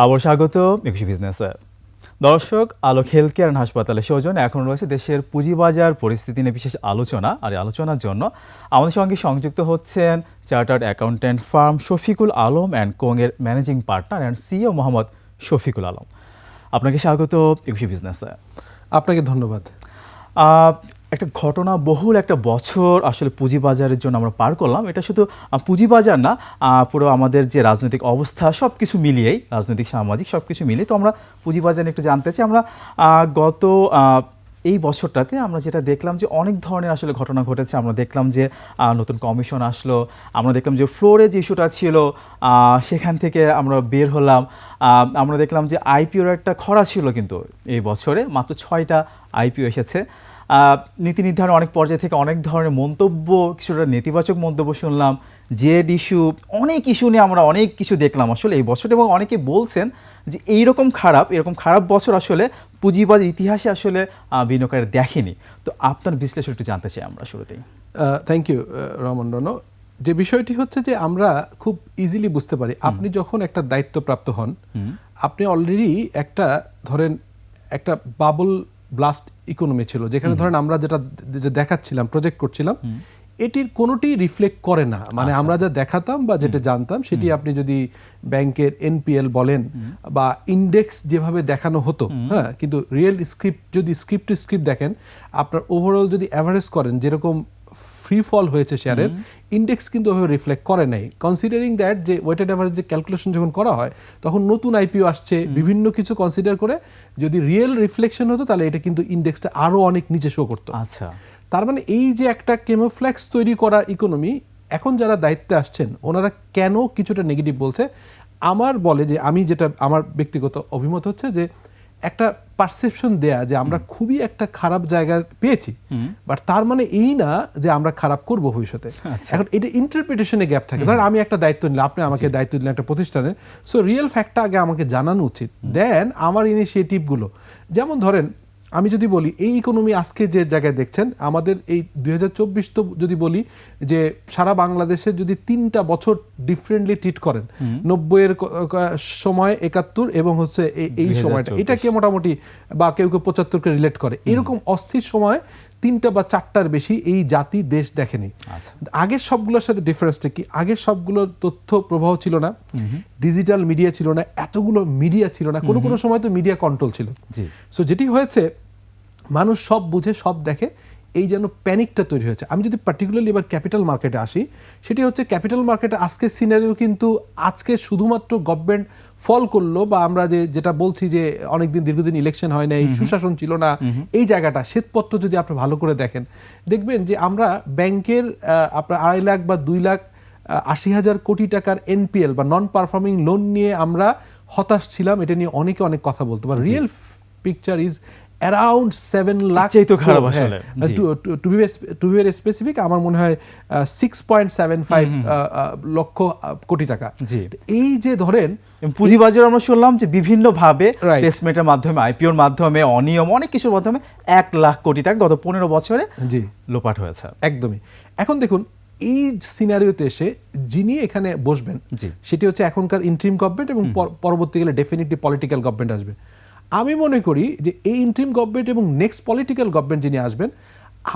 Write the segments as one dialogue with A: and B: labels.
A: আবার স্বাগত একুশে বিজনেসে। দর্শক আলোক হেলথ কেয়ার অ্যান্ড হাসপাতালের সৌজন্য এখন রয়েছে দেশের পুঁজিবাজার পরিস্থিতি নিয়ে বিশেষ আলোচনা। আর এই আলোচনার জন্য আমাদের সঙ্গে সংযুক্ত হচ্ছেন chartered accountant firm Shafiqul Alam and কোংয়ের managing partner and CEO Mohammad Shafiqul Alam. আপনাকে স্বাগত একুশে বিজনেসে।
B: আপনাকে ধন্যবাদ।
A: একটা ঘটনা বহুল একটা বছর আসলে পুঁজিবাজারের জন্য আমরা পার করলাম। এটা শুধু পুঁজিবাজার না পুরো আমাদের যে রাজনৈতিক অবস্থা সব কিছু মিলিয়েই, রাজনৈতিক, সামাজিক সব কিছু মিলিয়ে তো আমরা পুঁজিবাজার একটু জানতে চাই। আমরা গত এই বছরটাতে আমরা যেটা দেখলাম যে অনেক ধরনের আসলে ঘটনা ঘটেছে। আমরা দেখলাম যে নতুন কমিশন আসলো, আমরা দেখলাম যে ফ্লোরে যে ইস্যুটা ছিল সেখান থেকে আমরা বের হলাম। আমরা দেখলাম যে আইপিওর একটা খরা ছিল কিন্তু এই বছরে, মাত্র ছয়টা আইপিও এসেছে। নীতি নির্ধারণ অনেক পর্যায় থেকে অনেক ধরনের মন্তব্য কিছুটা নেতিবাচক মন্তব্য শুনলাম জেড ইস্যু অনেক ইস্যু নিয়ে আমরা অনেক কিছু দেখলাম আসলে এই বছর এবং অনেকে বলছেন যে এইরকম খারাপ এরকম খারাপ বছর আসলে পুঁজিবাজ ইতিহাসে আসলে বিনিয়োগকারী দেখেনি। তো আপনার বিশ্লেষণ একটু জানতে চাই আমরা শুরুতেই।
B: থ্যাংক ইউ রমন রনো যে বিষয়টি হচ্ছে যে আমরা খুব ইজিলি বুঝতে পারি আপনি যখন একটা দায়িত্বপ্রাপ্ত হন আপনি অলরেডি একটা ধরেন একটা বাবল ব্লাস্ট ইকোনমি ছিল যেখানে ধরেন আমরা যেটা যেটা দেখাচ্ছিলাম প্রজেক্ট করছিলাম এটির কোনোটি রিফ্লেক্ট করে না। মানে আমরা যা দেখাতাম বা যেটা জানতাম সেটি আপনি যদি ব্যাংকের এনপিএল বলেন বা ইন্ডেক্স যেভাবে দেখানো হতো হ্যাঁ কিন্তু রিয়েল স্ক্রিপ্ট যদি স্ক্রিপ্ট টু স্ক্রিপ্ট দেখেন আপনার ওভারঅল যদি অ্যাভারেজ করেন যেরকম ফ্রি ফল হয়েছে শেয়ারের ইন্ডেক্স কিন্তু ওভাবে রিফ্লেক্ট করে নাই। কনসিডারিং দ্যাট যে ওয়েটেড অ্যাভারেজ যে ক্যালকুলেশন যখন করা হয় তখন নতুন আইপিও আসছে বিভিন্ন কিছু কনসিডার করে যদি রিয়েল রিফ্লেকশন হতো তাহলে এটা কিন্তু ইন্ডেক্সটা আরও অনেক নিচে শো করতো।
A: আচ্ছা।
B: তার মানে এই যে একটা কেমোফ্ল্যাক্স তৈরি করা ইকোনমি এখন যারা দায়িত্বে আসছেন ওনারা কেন কিছুটা নেগেটিভ বলছে? আমার বলে যে আমি যেটা আমার ব্যক্তিগত অভিমত হচ্ছে যে একটা পারসেপশন দেয়া যে আমরা খুবই একটা খারাপ জায়গা পেয়েছি। বাট তার মানে এই না যে আমরা খারাপ করব ভবিষ্যতে। এখন এটা ইন্টারপ্রিটেশনে গ্যাপ থাকে। ধরেন আমি একটা দায়িত্ব নিলাম আপনি আমাকে দায়িত্ব দিলেন একটা প্রতিষ্ঠানের। সো রিয়েল ফ্যাক্টটা আগে আমাকে জানানো উচিত। দেন আমার ইনিশিয়েটিভগুলো যেমন ধরেন আমি যদি বলি এই ইকোনমি আজকে যে জায়গায় দেখছেন আমাদের এই দুই হাজার চব্বিশ তো যদি বলি যে সারা বাংলাদেশে যদি তিনটা বছর ডিফারেন্টলি ট্রিট করেন নব্বইয়ের সময় একাত্তর এবং হচ্ছে এই- সময়টা।
A: 2024
B: এটাকে মোটামুটি বা কেউ কেউ পঁচাত্তরকে রিলেট করে। এরকম অস্থির সময় তিনটা বা চারটার বেশি এই জাতি দেশ দেখেনি।
A: আচ্ছা।
B: আগের সবগুলোর সাথে ডিফারেন্সটা কি? আগের সবগুলোর তথ্য প্রবাহ ছিল না। ডিজিটাল মিডিয়া ছিল না এতগুলো মিডিয়া ছিল না। কোনো কোনো সময় তো মিডিয়া কন্ট্রোল ছিল। সো যেটি হয়েছে মানুষ সব বুঝে সব দেখে এই যেন প্যানিকটা তৈরি হয়েছে। আমি যদি পার্টিকুলারলি এবার ক্যাপিটাল মার্কেটে আসি সেটি হচ্ছে ক্যাপিটাল মার্কেটে আজকের সিনারিও কিন্তু আজকে শুধুমাত্র গভর্নমেন্ট ফল করল বা আমরা যে যেটা বলছি যে অনেকদিন দীর্ঘদিন ইলেকশন হয় নাই সুশাসন ছিল না এই জায়গাটা শ্বেতপত্র যদি আপনি ভালো করে দেখেন দেখবেন যে আমরা ব্যাংকের আপনার আড়াই লাখ বা দুই লাখ আশি হাজার কোটি টাকার এনপিএল বা নন পারফর্মিং লোন নিয়ে আমরা হতাশ ছিলাম এটা নিয়ে অনেকে অনেক কথা বলতো। বা real picture is around seven lakh
A: চেয়ে তো খারাপ আসলে,
B: to be to be specific আমার মনে হয় six point seven five lakh crore টাকা। এই যে ধরেন
A: পুঁজিবাজার আমরা শুনলাম যে বিভিন্নভাবে. প্লেসমেন্টের মাধ্যমে আইপিওর মাধ্যমে অনিয়ম অনেক কিছুর মাধ্যমে এক লাখ কোটি টাকা গত পনেরো বছরে
B: জি।
A: লোপাট হয়েছে।
B: একদমই। এখন দেখুন এই সিনারিওতে এসে যিনি এখানে বসবেন। সেটি হচ্ছে এখনকার ইন্ট্রিম গভর্নমেন্ট এবং পরবর্তীকালে ডেফিনেটলি পলিটিক্যাল গভর্নমেন্ট আসবে। আমি মনে করি যে এই ইন্ট্রিম গভর্নমেন্ট এবং নেক্সট পলিটিক্যাল গভর্নমেন্ট যিনি আসবেন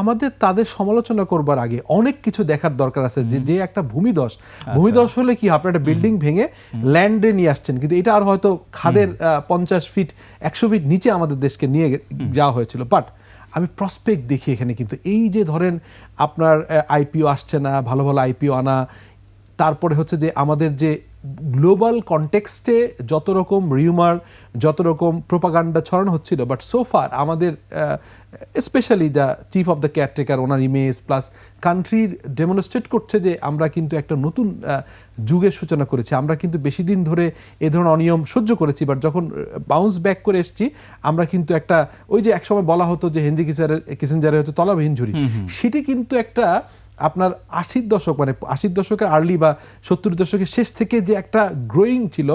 B: আমাদের তাদের সমালোচনা করবার আগে অনেক কিছু দেখার দরকার আছে যে যে একটা ভূমিদশ। ভূমিদশ হলে কি আপনার একটা বিল্ডিং ভেঙে ল্যান্ডে নিয়ে আসছেন। কিন্তু এটা আর হয়তো খাদের পঞ্চাশ ফিট একশো ফিট নিচে আমাদের দেশকে নিয়ে যাওয়া হয়েছিল। বাট আমি প্রসপেক্ট দেখি এখানে কিন্তু এই যে ধরেন আপনার আইপিও আসছে না ভালো ভালো আইপিও আনা তারপরে হচ্ছে যে আমাদের যে গ্লোবাল কনটেক্সটে যত রকম রিউমার যত রকম প্রোপাগান্ডা ছড়ানো হচ্ছিল বাট সোফার আমাদের specially the chief of the caretaker owner image plus কান্ট্রির ডেমনস্ট্রেট করছে যে আমরা কিন্তু একটা নতুন যুগের সূচনা করেছি। আমরা কিন্তু বেশি দিন ধরে এ ধরনের অনিয়ম সহ্য করেছি বাট যখন বাউন্স ব্যাক করে এসেছি আমরা কিন্তু একটা ওই যে একসময় বলা হতো যে হেনরি কিসারের কিসেঞ্জারের হচ্ছে তলাবিহীন ঝুড়ি সেটি কিন্তু একটা আপনার আশির দশক মানে আশির দশকের আর্লি বা সত্তর দশকের শেষ থেকে যে একটা গ্রোয়িং ছিল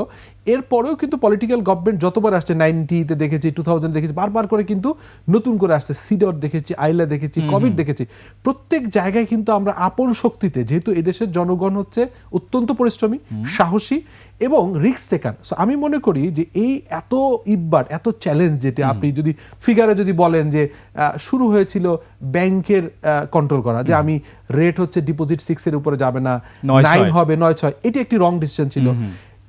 B: এরপরেও কিন্তু পলিটিক্যাল গভর্নমেন্ট যতবার আসছে নাইনটিতে দেখেছি টু থাউজেন্ড দেখেছি বারবার করে কিন্তু নতুন করে আসছে। সিডর দেখেছি আইলা দেখেছি কোভিড দেখেছি। প্রত্যেক জায়গায় কিন্তু আমরা আপন শক্তিতে যেহেতু এদেশের জনগণ হচ্ছে অত্যন্ত পরিশ্রমী সাহসী এবং রিস্ক টেকার সো আমি মনে করি যে এই এত ইব্বার এত চ্যালেঞ্জ যেটা আপনি যদি ফিগারে যদি বলেন যে শুরু হয়েছিল ব্যাংকের কন্ট্রোল করা যে আমি রেট হচ্ছে ডিপোজিট সিক্স এর উপরে যাবে না নাইন হবে নয় ছয় এটি একটি রং ডিসিশন ছিল।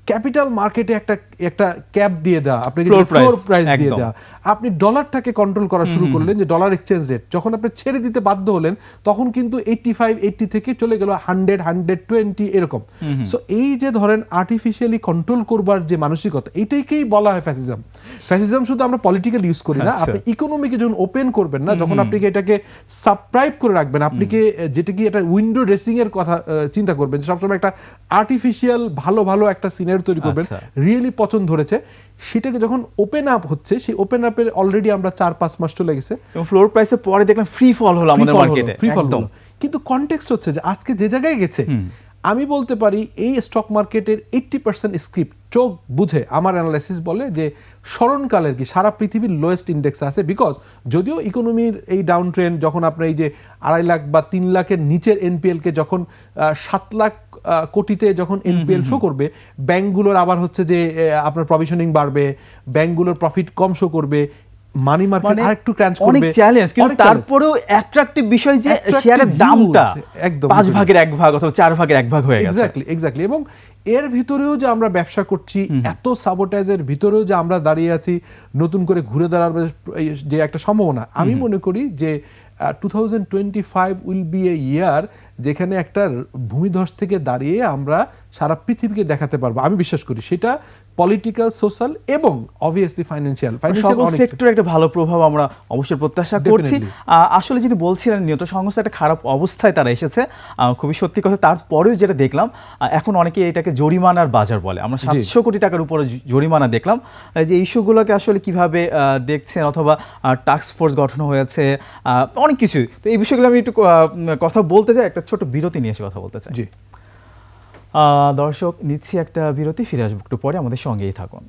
B: ক্যাপিটাল মার্কেটে একটা একটা ক্যাপ দিয়ে দেওয়া আপনাকে ফ্লোর প্রাইস দিয়ে। দেওয়া। আপনি ডলারটাকে কন্ট্রোল করা শুরু করলেন যে ডলার এক্সচেঞ্জ রেট যখন আপনি ছেড়ে দিতে বাধ্য হলেন তখন কিন্তু এইটটি ফাইভ এইটটি থেকে চলে গেল হান্ড্রেড হান্ড্রেড টোয়েন্টি এরকম। সো এই যে ধরেন আর্টিফিশিয়ালি কন্ট্রোল করবার যে মানসিকতা এইটাকেই বলা হয় ফ্যাসিজম ফ্যাসিজম শুধু আমরা পলিটিক্যাল ইউজ করি না
A: আচ্ছা।
B: আপনি ইকোনমিকে যখন ওপেন করবেন না যখন আপনি এটাকে সাবস্ক্রাইব করে রাখবেন? আপনি কি যেটা কি এটা উইন্ডো ড্রেসিং এর কথা চিন্তা করবেন? সবসময় একটা আর্টিফিশিয়াল ভালো ভালো একটা সিনারি তৈরি করবেন।
A: আচ্ছা।
B: রিয়েলি পছন্দ ধরেছে। সেটাকে যখন ওপেন আপ হচ্ছে সেই ওপেন আপের অলরেডি আমরা চার পাঁচ মাস চলে গেছে।
A: এবং ফ্লোর প্রাইসের পরে দেখলাম ফ্রি ফল হলো আমাদের মার্কেটে
B: ফ্রি ফল কিন্তু কনটেক্সট হচ্ছে যে আজকে যে জায়গায় গেছে আমি বলতে পারি এই স্টক মার্কেটের এইট্টি পার্সেন্ট স্ক্রিপ্ট চোখ বুঝে আমার অ্যানালাইসিস বলে যে স্মরণকালের কি? সারা পৃথিবীর লোয়েস্ট ইন্ডেক্স আছে বিকজ যদিও ইকোনমির এই ডাউন ট্রেন্ড যখন আপনার এই যে আড়াই লাখ বা তিন লাখের নিচের এনপিএলকে যখন সাত লাখ কোটিতে যখন এনপিএল শো করবে ব্যাংকগুলোর আবার হচ্ছে যে আপনার প্রভিশনিং বাড়বে ব্যাংকগুলোর প্রফিট কম শো করবে মানি মার্কেট আরেকটু ক্র্যাঞ্চ করবে।
A: অনেক চ্যালেঞ্জ কিন্তু তারপরেও অ্যাট্রাকটিভ বিষয় যে শেয়ারের দামটা
B: একদম
A: পাঁচ ভাগের এক ভাগ অথবা চার ভাগের এক ভাগ হয়ে গেছে।
B: এক্স্যাক্টলি এক্স্যাক্টলি এবং এর ভিতরেও যে আমরা ব্যবসা করছি এত সাবোটাইজের ভিতরেও যে আমরা দাঁড়িয়ে আছি নতুন করে ঘুরে দাঁড়ার যে একটা সম্ভাবনা আমি মনে করি যে two thousand twenty five will be a year যেখানে একটা ভূমিধস থেকে দাঁড়িয়ে আমরা সারা পৃথিবীকে দেখাতে পারব। আমি বিশ্বাস করি সেটা পলিটিক্যাল সোশ্যাল এবং অবভিয়াসলি ফাইন্যান্সিয়াল ফাইন্যান্সিয়াল
A: সেক্টরে একটা ভালো প্রভাব আমরা অবশ্যই প্রত্যাশা করছি। আসলে যেটি বলছিলেন নিয়ত সংস্থা একটা খারাপ অবস্থায় তারা এসেছে। খুবই সত্যি কথা তারপরেও যেটা দেখলাম এখন অনেকে এটাকে জরিমানার বাজার বলে। আমরা সাতশো কোটি টাকার উপরে জরিমানা দেখলাম। যে ইস্যুগুলোকে আসলে কীভাবে দেখছেন অথবা টাস্ক ফোর্স গঠন হয়েছে আহ, অনেক কিছু তো এই বিষয়গুলো আমি একটু কথা বলতে চাই একটা ছোট বিরতি নিয়ে এসে কথা বলতে চাই।
B: জি।
A: দর্শক, নিচ্ছি একটা বিরতি, ফিরে আসব একটু পরে, আমাদের সঙ্গেই থাকুন।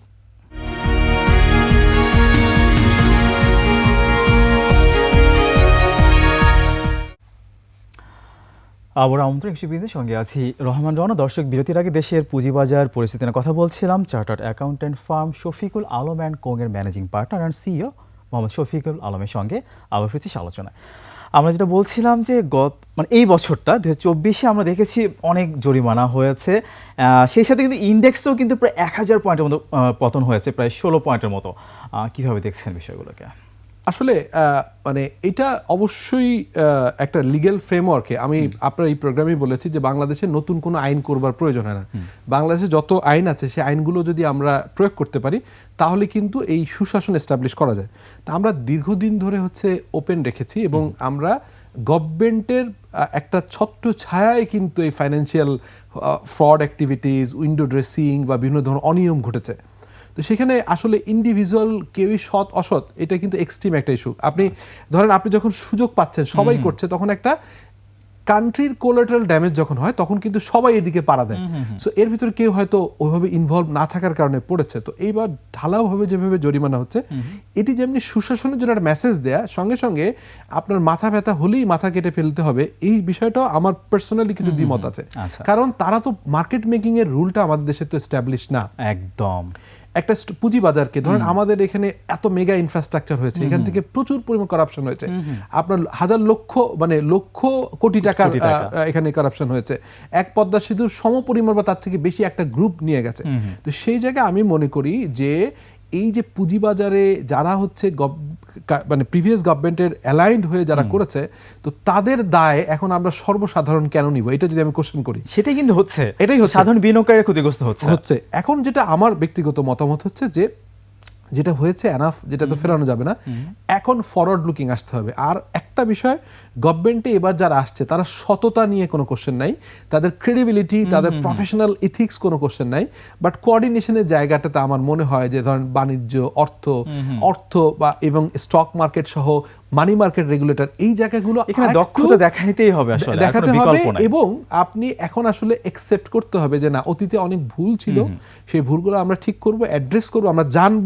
A: আবার আমন্ত্রণ কৃষিবিদের সঙ্গে আছি রহমান রহনা দর্শক, বিরতির আগে দেশের পুঁজিবাজার পরিস্থিতি নিয়ে কথা বলছিলাম। Chartered accountant firm Shafiqul Alam and কোংয়ের managing partner and CEO Mohammad Shafiqul আলমের সঙ্গে আবার ফিরছি আলোচনায় আমরা যেটা বলছিলাম যে গত মানে এই বছরটা দু হাজার চব্বিশে আমরা দেখেছি অনেক জরিমানা হয়েছে। সেই সাথে কিন্তু ইন্ডেক্সও কিন্তু প্রায় এক হাজার পয়েন্টের মতো পতন হয়েছে, প্রায় ষোলো পয়েন্টের মতো। কীভাবে দেখছেন বিষয়গুলোকে?
B: আসলে মানে এটা অবশ্যই একটা লিগ্যাল ফ্রেমওয়ার্কে আমি আপনার এই প্রোগ্রামেই বলেছি যে বাংলাদেশে নতুন কোনো আইন করবার প্রয়োজন হয় না। বাংলাদেশে যত আইন আছে সেই আইনগুলো যদি আমরা প্রয়োগ করতে পারি তাহলে কিন্তু এই সুশাসন এস্টাবলিশ করা যায়। তা আমরা দীর্ঘদিন ধরে হচ্ছে ওপেন রেখেছি এবং আমরা গভর্নমেন্টের একটা ছত্র ছায়ায় কিন্তু এই financial fraud activities window dressing বা বিভিন্ন ধরনের অনিয়ম ঘটেছে। তো সেখানে আসলে ইন্ডিভিজুয়াল কেউই সৎ অসৎ এটা কিন্তু এক্সট্রিম একটা ইস্যু আপনি ধরেন আপনি যখন সুযোগ পাচ্ছেন সবাই করছে তখন একটা কান্ট্রির কোলাটারাল ড্যামেজ যখন হয় তখন কিন্তু সবাই এদিকে পাড়া দেয়। সো এর ভিতরে কেউ হয়তো ওইভাবে ইনভলভ না থাকার কারণে পড়েছে। তো এইবার ঢালাওভাবে যেভাবে জরিমানা হচ্ছে এটি যেমনি সুশাসনের জন্য একটা মেসেজ দেয়া সঙ্গে সঙ্গে আপনার মাথা ব্যথা হলেই মাথা কেটে ফেলতে হবে এই বিষয়টাও আমার পার্সোনালি কিছু দ্বিমত আছে।
A: আচ্ছা।
B: কারণ তারা তো মার্কেট মেকিং এর রুলটা আমাদের দেশে তো এস্টাবলিশ না।
A: একদম।
B: একটা পুঁজি পুঁজিবাজারকে ধরেন আমাদের এখানে এত মেগা ইনফ্রাস্ট্রাকচার হয়েছে এখান থেকে প্রচুর পরিমাণ করাপশন হয়েছে। আপনার হাজার লক্ষ মানে লক্ষ কোটি টাকার এখানে করাপশন হয়েছে। এক পদ্মা সেতুর সমপরিমাণ বা তার থেকে বেশি একটা গ্রুপ নিয়ে গেছে। তো সেই জায়গায় আমি মনে করি যে এই যে পুঁজিবাজারে যারা হচ্ছে মানে প্রিভিয়াস গভর্নমেন্টের অ্যালাইন্ড হয়ে যারা করেছে তো তাদের দায় এখন আমরা সর্বসাধারণ কেন নিব? এটা যদি আমি কোশ্চেন করি।
A: সেটাই কিন্তু হচ্ছে।
B: এটাই হচ্ছে।
A: সাধারণ বিনিয়োগকারীরা ক্ষতিগ্রস্ত হচ্ছে।
B: হচ্ছে। এখন যেটা আমার ব্যক্তিগত মতামত হচ্ছে যে যেটা হয়েছে এনাফ যেটা তো ফেরানো যাবে না এখন ফরওয়ার্ড লুকিং আসতে হবে। আর একটা বিষয় গভর্নমেন্টে এবার যারা আসছে তারা সততা নিয়ে কোনো কোশ্চেন নাই। তাদের ক্রেডিবিলিটি তাদের প্রফেশনাল ইথিক্স কোনো কোশ্চেন নাই। বাট কোঅর্ডিনেশনের জায়গাটাতে আমার মনে হয় যে ধরেন বাণিজ্য অর্থ অর্থ বা এবং স্টক মার্কেট সহ মানি মার্কেট রেগুলেটর এই জায়গাগুলো
A: এখানে দক্ষতা দেখাইতেই হবে আসলে
B: দেখাতে হবে এবং আপনি এখন আসলে একসেপ্ট করতে হবে যে না অতীতে অনেক ভুল ছিল। সেই ভুলগুলো আমরা ঠিক করব অ্যাড্রেস করব আমরা জানব।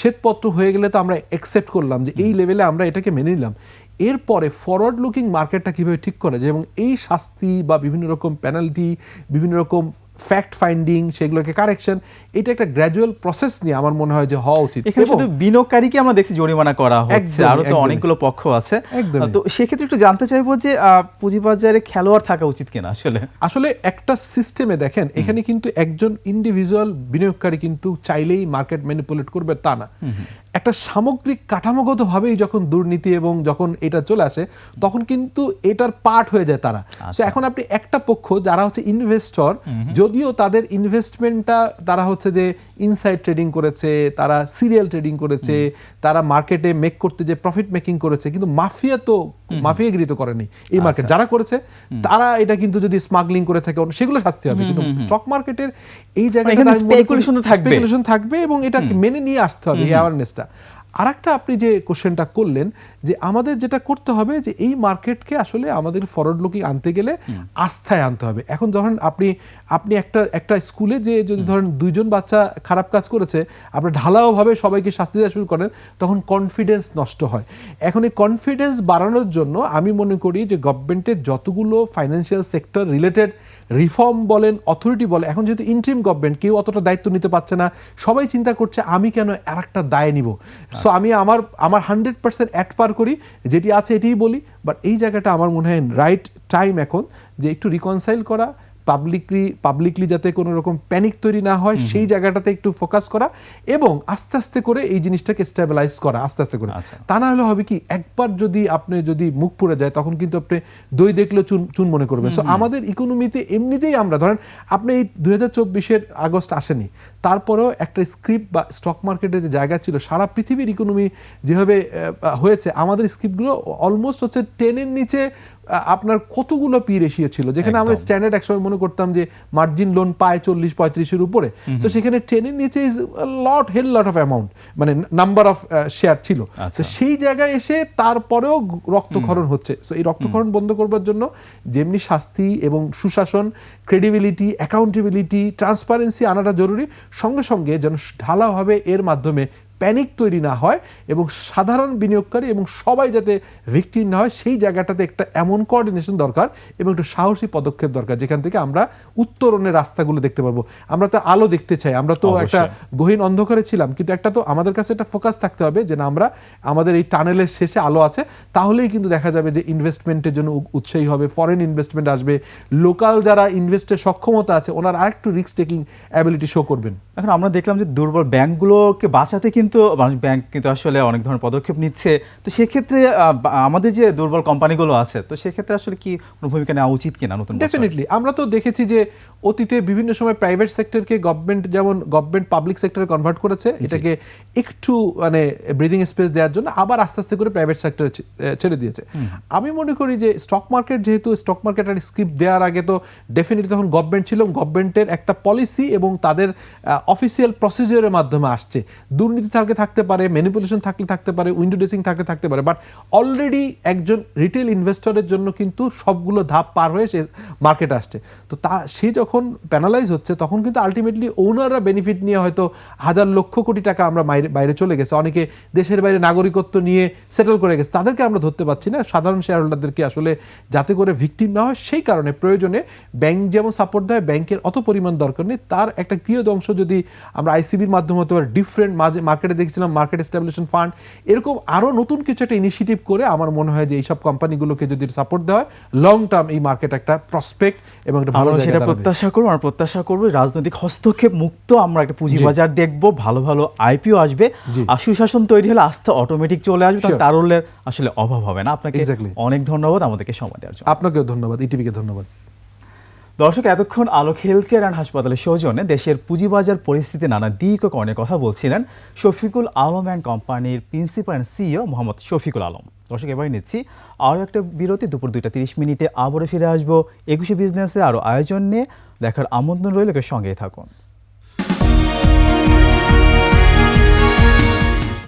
B: শ্বেতপত্র হয়ে গেলে তো আমরা একসেপ্ট করলাম যে এই লেভেলে আমরা এটাকে মেনে নিলাম। এরপরে ফরওয়ার্ড লুকিং মার্কেটটা কীভাবে ঠিক করে যায়? এবং এই শাস্তি বা বিভিন্ন রকম পেনাল্টি বিভিন্ন রকম ফ্যাক্ট ফাইন্ডিং সেগুলোকে কারেকশন এটা একটা গ্র্যাজুয়াল প্রসেস নিয়ে আমার মনে হয় যে হওয়া উচিত।
A: এখানে শুধু বিনিয়োগকারীকে আমরা দেখছি জরিমানা করা হচ্ছে
B: একদমই,
A: আরও তো অনেকগুলো পক্ষ আছে। তো সেক্ষেত্রে একটু জানতে চাইব যে পুঁজিবাজারে খেলোয়াড় থাকা উচিত কিনা আসলে?
B: আসলে একটা সিস্টেমে দেখেন এখানে কিন্তু একজন ইন্ডিভিজুয়াল বিনিয়োগকারী কিন্তু চাইলেই মার্কেট ম্যানিপুলেট করবে তা না। একটা সামগ্রিক কাঠামোগতভাবেই যখন দুর্নীতি এবং যখন এটা চলে আসে তখন কিন্তু এটার পার্ট হয়ে যায় তারা। তো এখন আপনি একটা পক্ষ যারা হচ্ছে ইনভেস্টর যদিও তাদের ইনভেস্টমেন্টটা তারা হচ্ছে যে ইনসাইড ট্রেডিং করেছে তারা সিরিয়াল ট্রেডিং করেছে তারা মার্কেটে মেক করতে যে প্রফিট মেকিং করেছে কিন্তু মাফিয়া তো মাফিয়াগিরি গৃহীত করেনি। এই মার্কেট যারা করেছে তারা এটা কিন্তু যদি স্মাগলিং করে থাকে সেগুলো শাস্তি হবে। কিন্তু স্টক মার্কেটের এই
A: থাকবে।
B: স্পেকুলেশন থাকবে এবং এটা মেনে নিয়ে আসতে হবে এই অ্যাওয়ারনেসটা আরেকটা আপনি যে কোশ্চেনটা করলেন যে আমাদের যেটা করতে হবে যে এই মার্কেটকে আসলে আমাদের ফরওয়ার্ড লুকিং আনতে গেলে আস্থায় আনতে হবে। এখন যখন আপনি আপনি একটা একটা স্কুলে যে যদি ধরেন দুইজন বাচ্চা খারাপ কাজ করেছে আপনি ঢালাওভাবে সবাইকে শাস্তি দেওয়া শুরু করেন তখন কনফিডেন্স নষ্ট হয়। এখন এই কনফিডেন্স বাড়ানোর জন্য আমি মনে করি যে গভর্নমেন্টের যতগুলো ফাইন্যান্সিয়াল সেক্টর রিলেটেড রিফর্ম বলেন অথরিটি বলে এখন যেহেতু ইন্ট্রিম গভর্নমেন্ট কেউ অতটা দায়িত্ব নিতে পারছে না। সবাই চিন্তা করছে আমি কেন আর একটা দায় নিব? সো আমি আমার আমার হান্ড্রেড পার্সেন্ট অ্যাক্ট পার করি যেটি আছে এটিই বলি বাট এই জায়গাটা আমার মনে হয় রাইট টাইম এখন যে একটু রিকনসাইল করা পাবলিকলি পাবলিকলি যাতে কোনো রকম প্যানিক তৈরি না হয় সেই জায়গাটাতে একটু ফোকাস করা এবং আস্তে আস্তে করে এই জিনিসটাকে স্টেবিলাইজ করা আস্তে আস্তে করে।
A: আচ্ছা।
B: তা না হলে হবে কি একবার যদি আপনি যদি মুখ পুড়ে যায় তখন কিন্তু আপনি দই দেখলে চুন চুন মনে করবেন। সো আমাদের ইকোনমিতে এমনিতেই আমরা ধরেন আপনি এই দুই হাজার চব্বিশের আগস্ট আসেনি তারপরেও একটা স্ক্রিপ্ট বা স্টক মার্কেটের যে জায়গা ছিল সারা পৃথিবীর ইকোনমি যেভাবে হয়েছে আমাদের স্ক্রিপ্টগুলো অলমোস্ট হচ্ছে টেনের নিচে আপনার কতগুলো পি রেশিও ছিল যেখানে আমরা। স্ট্যান্ডার্ড একসময় মনে করতাম যে মার্জিন লোন পায় চল্লিশ পঁয়ত্রিশের উপরে। তো সেখানে টেনের নিচে is lot hell lot of amount মানে নাম্বার অফ শেয়ার ছিল।
A: আচ্ছা।
B: তো সেই জায়গায় এসে তারপরেও রক্তক্ষরণ হচ্ছে। সো এই রক্তক্ষরণ বন্ধ করবার জন্য যেমনি শাস্তি এবং সুশাসন ক্রেডিবিলিটি অ্যাকাউন্টেবিলিটি ট্রান্সপারেন্সি আনাটা জরুরি। সঙ্গে সঙ্গে যেন ঢালাভাবে এর মাধ্যমে প্যানিক তৈরি না হয় এবং সাধারণ বিনিয়োগকারী এবং সবাই যাতে ভিকটিম না হয় সেই জায়গাটাতে একটা এমন কোঅর্ডিনেশন দরকার এবং একটু সাহসী পদক্ষেপ দরকার যেখান থেকে আমরা উত্তরণের রাস্তাগুলো দেখতে পারব আমরা তো আলো দেখতে চাই আমরা তো একটা। গহীন অন্ধকারে ছিলাম কিন্তু একটা তো আমাদের কাছে একটা ফোকাস থাকতে হবে যে না আমরা আমাদের এই টানেলের শেষে আলো আছে তাহলেই কিন্তু দেখা যাবে যে ইনভেস্টমেন্টের জন্য উৎসাহী হবে ফরেন ইনভেস্টমেন্ট আসবে লোকাল যারা ইনভেস্টের সক্ষমতা আছে ওনার আরেকটু রিস্ক টেকিং অ্যাবিলিটি শো করবেন
A: এখন আমরা দেখলাম যে দুর্বল ব্যাংকগুলোকে বাঁচাতে কিন্তু মানুষ ব্যাংক কিন্তু আসলে অনেক ধরনের পদক্ষেপ নিচ্ছে। তো সেক্ষেত্রে আমাদের যে দুর্বল কোম্পানিগুলো আছে তো সেক্ষেত্রে আসলে কি কোনো ভূমিকা নেওয়া উচিত কিনা নতুন
B: ডেফিনেটলি আমরা তো দেখেছি যে অতীতে বিভিন্ন সময় প্রাইভেট সেক্টরকে গভর্নমেন্ট যেমন গভর্নমেন্ট পাবলিক সেক্টরে কনভার্ট করেছে এটাকে একটু মানে ব্রিদিং স্পেস দেওয়ার জন্য আবার আস্তে আস্তে করে প্রাইভেট সেক্টরে ছেড়ে দিয়েছে। আমি মনে করি যে স্টক মার্কেট যেহেতু স্টক মার্কেট আর স্ক্রিপ্ট দেওয়ার আগে তো ডেফিনেটলি তখন গভর্নমেন্ট ছিল। গভর্নমেন্টের একটা পলিসি এবং তাদের অফিসিয়াল প্রসিজিওরের মাধ্যমে আসছে। দুর্নীতি থাকলে থাকতে পারে ম্যানিপুলেশন থাকলে থাকতে পারে উইন্ডো ড্রেসিং থাকলে থাকতে পারে বাট অলরেডি একজন রিটেল ইনভেস্টরের জন্য কিন্তু সবগুলো ধাপ পার হয়ে সে মার্কেট আসছে। তো তা, সে যখন প্যানালাইজ হচ্ছে, তখন কিন্তু আলটিমেটলি ওনাররা বেনিফিট নিয়ে হয়তো হাজার লক্ষ কোটি টাকা আমরা বাইরে চলে গেছে। অনেকে দেশের বাইরে নাগরিকত্ব নিয়ে সেটেল করে গেছে। তাদেরকে আমরা ধরতে পারছি না। সাধারণ শেয়ার হোল্ডারদেরকে আসলে যাতে করে ভিকটিম না হয়, সেই কারণে প্রয়োজনে ব্যাংক যেমন সাপোর্ট দেয় ব্যাংকের অত পরিমাণ দরকার নেই। তার একটা প্রিয় অংশ যদি আমরা আইসিবির মাধ্যমে হতে পারে ডিফারেন্ট মাঝে মার্কেটে দেখছিলাম মার্কেট এস্টাবলিশন ফান্ড এরকম আরও নতুন কিছু একটা ইনিশিয়েটিভ করে আমার মনে হয় যে এইসব কোম্পানিগুলোকে যদি সাপোর্ট দেওয়া হয় লং টার্ম এই মার্কেট একটা প্রসপেক্ট এবং একটা ভালো
A: সেটা প্রত্যাশা করব আমরা প্রত্যাশা করব রাজনৈতিক হস্তক্ষেপ মুক্ত আমরা একটা পুঁজি বাজার দেখব ভালো ভালো আইপিও আসবে। আর সুশাসন তৈরি হলে আস্থা অটোমেটিক চলে আসবে. তারল্যের আসলে অভাব হবে না। আপনাকে অনেক ধন্যবাদ আমাদেরকে সময় দেওয়ার জন্য।
B: আপনাকেও ধন্যবাদ ইটিভিকে ধন্যবাদ।
A: দর্শক, এতক্ষণ আলোক হেলথ কেয়ার অ্যান্ড হাসপাতালের সৌজন্যে দেশের পুঁজিবাজার পরিস্থিতি নানা দিক ও কর্ণের কথা বলছিলেন শফিকুল আলম অ্যান্ড কোম্পানির principal and CEO Mohammad Shafiqul Alam. দর্শক, এবারে নিচ্ছি আরও একটা বিরতি। দুপুর দুইটা তিরিশ মিনিটে আবারও ফিরে আসব একুশে বিজনেসে আরও আয়োজন নিয়ে। দেখার আমন্ত্রণ রইল সঙ্গেই থাকুন।